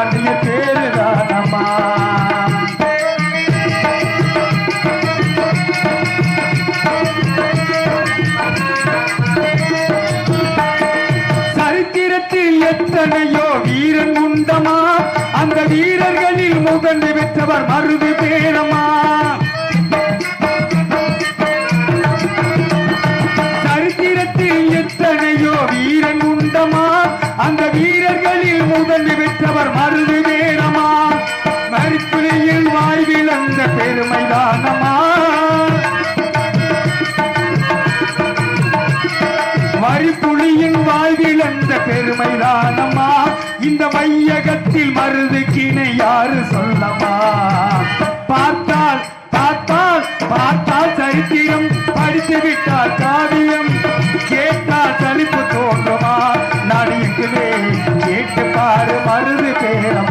பாட்டிய பேருதானம்மா சரித்திரத்தில் எத்தனையோ வீரன் உண்டமா அந்த வீரர்களில் முதன்மை பெற்றவர் மருது பேரம்மா. சரித்திரத்தில் எத்தனையோ வீரன் உண்டமா அந்த வீர தள்ளி விட்டவர் மருது பேரம்மா மறுப்புலியில் வாய்வில் அந்த பெருமைதானமா மறுப்புலியின் வாழ்வில் அந்த பெருமைதானம்மா இந்த வையகத்தில் மருதுக்கினை யாரு சொல்லமா? பார்த்தால் பார்த்தால் பார்த்தால் சரித்திரம் கேட்டு பாரு மருது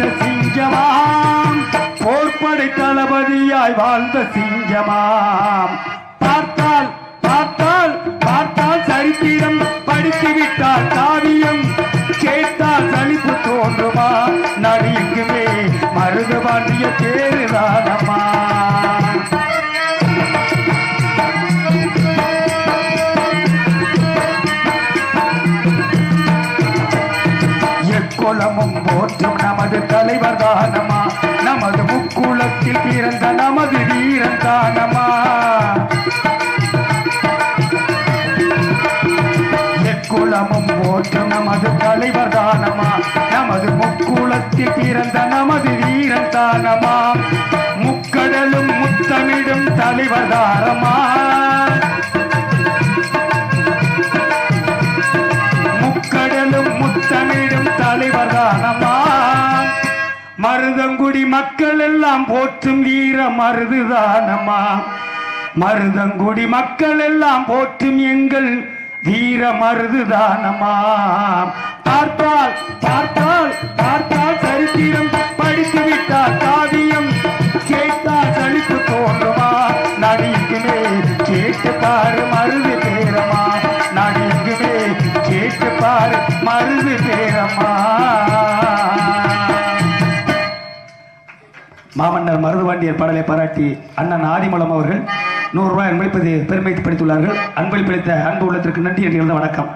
பழனிசாமி சிங்கமாம். போர்படை தளபதியாய் வாழ்ந்த சிங்கமாம். பார்த்தால் எக்குளமும் போற்றும் நமது தலைவர் தானமா நமது முக்குளத்தில் பிறந்த நமது வீரன் தானமா எக்குளமும் போற்றும் நமது தலைவர் தானமா நமது முக்குளத்தில் பிறந்த நமது வீரன் தானமா முக்கடலும் முத்தமிடும் தலைவர் தாரமா மருதங்குடி மக்கள் எல்லாம் போற்றும் வீர மருதுதானம்மா? மருதங்குடி மக்கள் எல்லாம் போற்றும் எங்கள் வீர மருதுதானம்மா? பார்த்தால் பார்த்தால் பார்த்தால் சரித்திரம் படித்து விட்டால் காவியம். கேட்டால் சலிப்பு தோன்றுமா? நடிக்குமே கேட்டு பாரு மருது பேரமா நடிக்குமே கேட்டு பாரு மருது பேரமா மாமன்னர் மருதுவாண்டியர் பாடலை பாராட்டி அண்ணன் ஆதிமலம் அவர்கள் நூறுரூபாய் அன்பளிப்பது பெருமை படித்துள்ளார்கள். அன்பளிப்பளித்த அன்பு உள்ளத்திற்கு நன்றி என்று வணக்கம்.